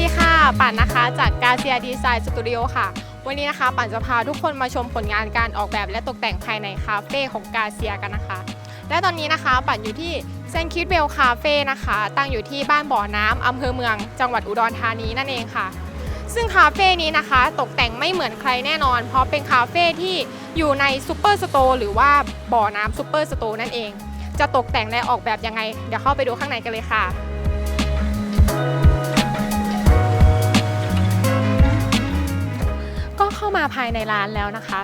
ดีค่ะปั่นนะคะจากกาเซียดีไซน์สตูดิโอค่ะ วันนี้นะคะปั่นจะพาทุกคนมาชมผลงานการออกแบบและตกแต่งภายในคาเฟ่ของกาเซียกันนะคะ และตอนนี้นะคะปั่นอยู่ที่เซนคิดเวลคาเฟ่นะคะ ตั้งอยู่ที่บ้านบ่อน้ำอำเภอเมือง จังหวัดอุดรธานีนั่นเองค่ะ ซึ่งคาเฟ่นี้นะคะตกแต่งไม่เหมือนใครแน่นอน เพราะเป็นคาเฟ่ที่อยู่ในซูเปอร์สโตร์หรือว่าบ่อน้ำซูเปอร์สโตร์นั่นเอง จะตกแต่งและออกแบบยังไง เดี๋ยวเข้าไปดูข้างในกันเลยค่ะ ภายในร้านแล้วนะคะ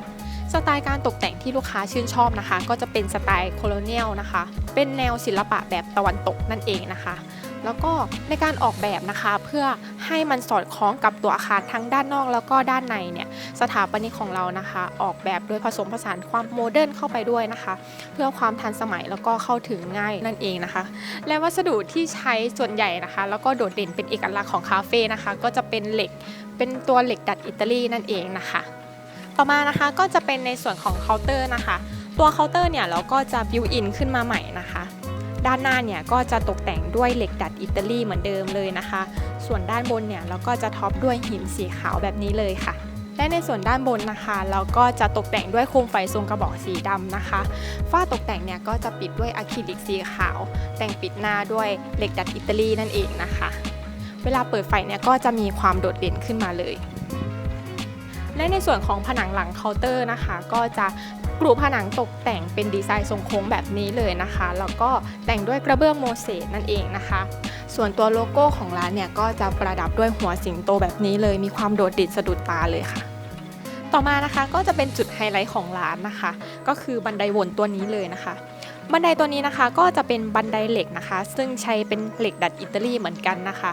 สไตล์การตกแต่งที่ลูกค้าชื่นชอบนะคะ ก็จะเป็นสไตล์โคโลเนียลนะคะ เป็นแนวศิลปะแบบตะวันตกนั่นเองนะคะ แล้วก็ในการออกแบบนะคะเพื่อให้มันสอดคล้องกับตัวอาคารทั้งด้านนอกแล้วก็ด้านในเนี่ยสถาปนิกของเรานะคะ ออกแบบโดยผสมผสานความโมเดิร์นเข้าไปด้วยนะคะ เพื่อความทันสมัยแล้วก็เข้าถึงง่ายนั่นเองนะคะ และวัสดุที่ใช้ส่วนใหญ่นะคะ แล้วก็โดดเด่นเป็นเอกลักษณ์ของคาเฟ่นะคะ ก็จะเป็นเหล็กเป็นตัวเหล็กดัดอิตาลีนั่นเองนะคะ ต่อมานะคะก็จะเป็นในส่วนของเคาน์เตอร์นะคะ ตัวเคาน์เตอร์เนี่ยเราก็จะบิวอินขึ้นมาใหม่นะคะ ด้านหน้าเนี่ยก็จะตกแต่งด้วยเหล็กดัดอิตาลีเหมือนเดิมเลยนะคะ ส่วนด้านบนเนี่ยเราก็จะท็อปด้วยหินสีขาวแบบนี้เลยค่ะและในส่วนด้านบนนะคะ เราก็จะตกแต่งด้วยโคมไฟทรงกระบอกสีดำนะคะฝ้าตกแต่งเนี่ยก็จะปิดด้วยอะคริลิกสีขาว แต่งปิดหน้าด้วยเหล็กดัดอิตาลีนั่นเองนะคะ เวลาเปิดไฟเนี่ยก็จะมีความโดดเด่นขึ้นมาเลย และในส่วนของผนังหลังเคาน์เตอร์นะคะ ก็จะกรูผนังตกแต่งเป็นดีไซน์ทรงโค้งแบบนี้เลยนะคะ แล้วก็แต่งด้วยกระเบื้องโมเสสนั่นเองนะคะ ส่วนตัวโลโก้ของร้านเนี่ยก็จะประดับด้วยหัวสิงโตแบบนี้เลย มีความโดดเด่นสะดุดตาเลยค่ะ ต่อมานะคะก็จะเป็นจุดไฮไลท์ของร้านนะคะ ก็คือบันไดวนตัวนี้เลยนะคะ บันไดตัวนี้นะคะก็จะเป็นบันไดเหล็กนะคะ ซึ่งใช้เป็นเหล็กดัดอิตาลีเหมือนกันนะคะ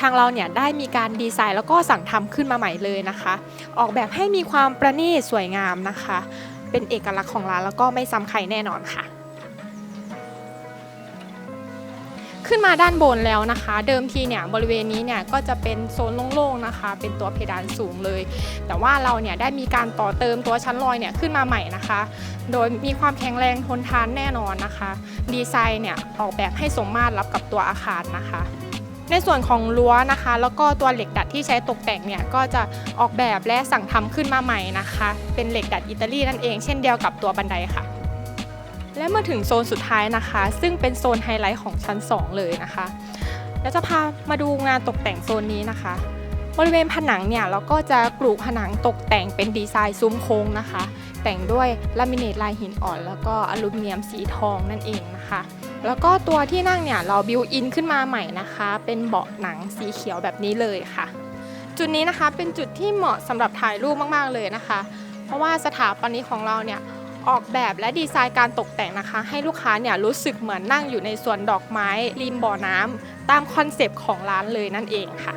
ทางเราเนี่ยได้มีการดีไซน์แล้วก็สั่งทำขึ้นมาใหม่เลยนะคะ ออกแบบให้มีความประณีตสวยงามนะคะ เป็นเอกลักษณ์ของร้านแล้วก็ไม่ซ้ำใครแน่นอนค่ะ ขึ้นมาด้านบนแล้วนะคะ เดิมทีเนี่ยบริเวณนี้เนี่ยก็จะเป็นโซนโล่งๆนะคะ เป็นตัวเพดานสูงเลย แต่ว่าเราเนี่ยได้มีการต่อเติมตัวชั้นลอยเนี่ยขึ้นมาใหม่นะคะ โดยมีความแข็งแรงทนทานแน่นอนนะคะ ดีไซน์เนี่ยออกแบบให้สมมาตรรับกับตัวอาคารนะคะในส่วนของรั้วนะคะ แล้วก็ตัวเหล็กดัดที่ใช้ตกแต่งเนี่ยก็จะออกแบบและสั่งทำขึ้นมาใหม่นะคะ เป็นเหล็กดัดอิตาลีนั่นเอง เช่นเดียวกับตัวบันไดค่ะ และมาถึงโซนสุดท้ายนะคะ ซึ่งเป็นโซนไฮไลท์ของชั้น 2 เลยนะคะ แล้วจะพามาดูงานตกแต่งโซนนี้นะคะ บริเวณผนังเนี่ยเราก็จะกรูผนังตกแต่งเป็นดีไซน์ซุ้มโค้งนะคะ แต่งด้วยลามิเนตลายหินอ่อน แล้วก็อลูมิเนียมสีทองนั่นเองนะคะ แล้วก็ตัวที่นั่งเนี่ยเราบิวอินขึ้นมาใหม่นะคะ เป็นเบาะหนังสีเขียวแบบนี้เลยค่ะ จุดนี้นะคะเป็นจุดที่เหมาะสำหรับถ่ายรูปมากๆเลยนะคะ เพราะว่าสถาปนิกของเราเนี่ย ออกแบบและดีไซน์การตกแต่งนะคะ ให้ลูกค้าเนี่ยรู้สึกเหมือนนั่งอยู่ในสวนดอกไม้ริมบ่อน้ำตามคอนเซปต์ของร้านเลยนั่นเองค่ะ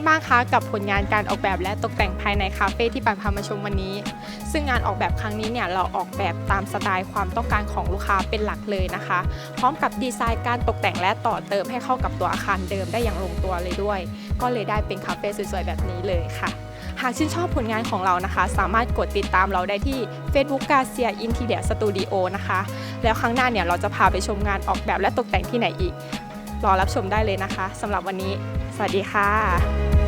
นยังไงกันบ้างคะกับผลงานการออกแบบและตกแต่งภายในคาเฟ่ที่ปันพามาชมวันนี้ ซึ่งงานออกแบบครั้งนี้เนี่ยเราออกแบบตามสไตล์ความต้องการของลูกค้าเป็นหลักเลยนะคะ พร้อมกับดีไซน์การตกแต่งและต่อเติมให้เข้ากับตัวอาคารเดิมได้อย่างลงตัวเลยด้วย ก็เลยได้เป็นคาเฟ่สวยๆแบบนี้เลยค่ะหากชื่นชอบผลงานของเรานะคะ สามารถกดติดตามเราได้ที่ Facebook g a c i a Interior Studio นะคะ แล้วครั้งหน้าเนี่ยเราจะพาไปชมงานออกแบบและตกแต่งที่ไหนอีก รอรับชมได้เลยนะคะสำหรับวันนี้ สวัสดีค่ะ